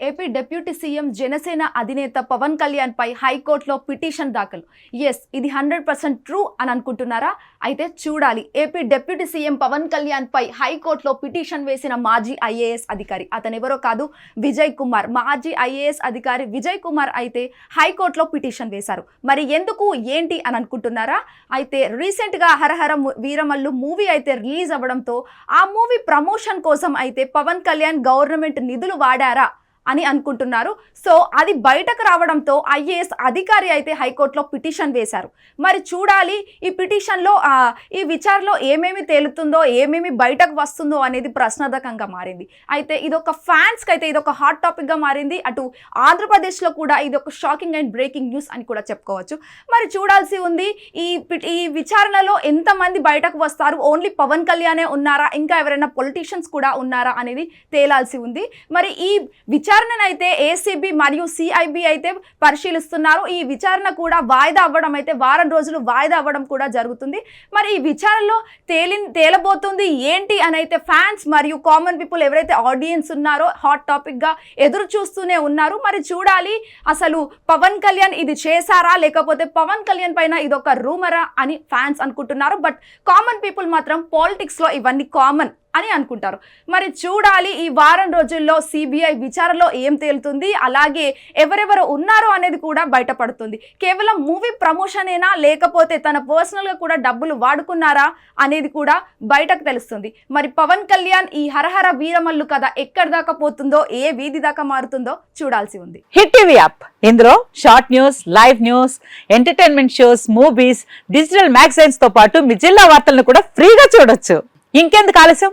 AP deputy CM Janasena అధినేత పవన్ కళ్యాణ్ పై హైకోర్టులో పిటిషన్ దాఖలు. ఎస్ ఇది హండ్రెడ్ పర్సెంట్ ట్రూ అని అనుకుంటున్నారా? అయితే చూడాలి. AP deputy CM Pawan Kalyan పై హైకోర్టులో పిటిషన్ వేసిన మాజీ ఐఏఎస్ అధికారి అతను ఎవరో కాదు విజయ్ కుమార్. మాజీ ఐఏఎస్ అధికారి విజయ్ కుమార్ అయితే హైకోర్టులో పిటిషన్ వేశారు. మరి ఎందుకు ఏంటి అని అనుకుంటున్నారా? అయితే రీసెంట్గా హరహర ము- వీరమల్లు మూవీ అయితే రిలీజ్ అవ్వడంతో ఆ మూవీ ప్రమోషన్ కోసం అయితే పవన్ కళ్యాణ్ గవర్నమెంట్ నిధులు వాడారా? అని అనుకుంటున్నారు. సో అది బయటకు రావడంతో ఐఏఎస్ అధికారి అయితే హైకోర్టులో పిటిషన్ వేశారు. మరి చూడాలి ఈ పిటిషన్లో ఈ విచారణలో ఏమేమి తేలుతుందో ఏమేమి బయటకు వస్తుందో అనేది ప్రశ్నార్థకంగా మారింది. అయితే ఇది ఒక ఫ్యాన్స్కి అయితే ఇది ఒక హాట్ టాపిక్గా మారింది. అటు ఆంధ్రప్రదేశ్లో కూడా ఇది ఒక షాకింగ్ అండ్ బ్రేకింగ్ న్యూస్ అని కూడా చెప్పుకోవచ్చు. మరి చూడాల్సి ఉంది ఈ ఈ విచారణలో ఎంతమంది బయటకు వస్తారు? ఓన్లీ పవన్ కళ్యాణే ఉన్నారా? ఇంకా ఎవరైనా పొలిటీషియన్స్ కూడా ఉన్నారా అనేది తేలాల్సి ఉంది. మరి ఈ విచారణనైతే ఏసీబీ మరియు సిఐబి అయితే పరిశీలిస్తున్నారు. ఈ విచారణ కూడా వాయిదా అవ్వడం అయితే వారం రోజులు వాయిదా అవ్వడం కూడా జరుగుతుంది. మరి ఈ విచారణలో తేలి తేలబోతుంది ఏంటి అని అయితే ఫ్యాన్స్ మరియు కామన్ పీపుల్ ఎవరైతే ఆడియన్స్ ఉన్నారో హాట్ టాపిక్గా ఎదురు చూస్తూనే ఉన్నారు. మరి చూడాలి అసలు పవన్ కళ్యాణ్ ఇది చేశారా? లేకపోతే పవన్ కళ్యాణ్ పైన ఇది ఒక రూమరా అని ఫ్యాన్స్ అనుకుంటున్నారు. బట్ కామన్ పీపుల్ మాత్రం పాలిటిక్స్లో ఇవన్నీ కామన్. అని అనుకుంటారు. మరి చూడాలి ఈ వారం రోజుల్లో సిబిఐ విచారణలో ఏం తేలుతుంది? అలాగే ఎవరెవరు ఉన్నారో అనేది కూడా బయటపడుతుంది. కేవలం మూవీ ప్రమోషనేనా? లేకపోతే తన పర్సనల్గా కూడా డబ్బులు వాడుకున్నారా? అనేది కూడా బయటకు తెలుస్తుంది. మరి పవన్ కళ్యాణ్ ఈ హరహర వీరమల్లు కథ ఎక్కడి దాకా పోతుందో? ఏ వీధి దాకా మారుతుందో చూడాల్సి ఉంది. Hit TV app. ఇందులో short news live news entertainment shows movies digital మ్యాగజైన్స్తో పాటు మీ జిల్లా వార్తలను కూడా ఫ్రీగా చూడొచ్చు. ఇంకెందుకు ఆలస్యం?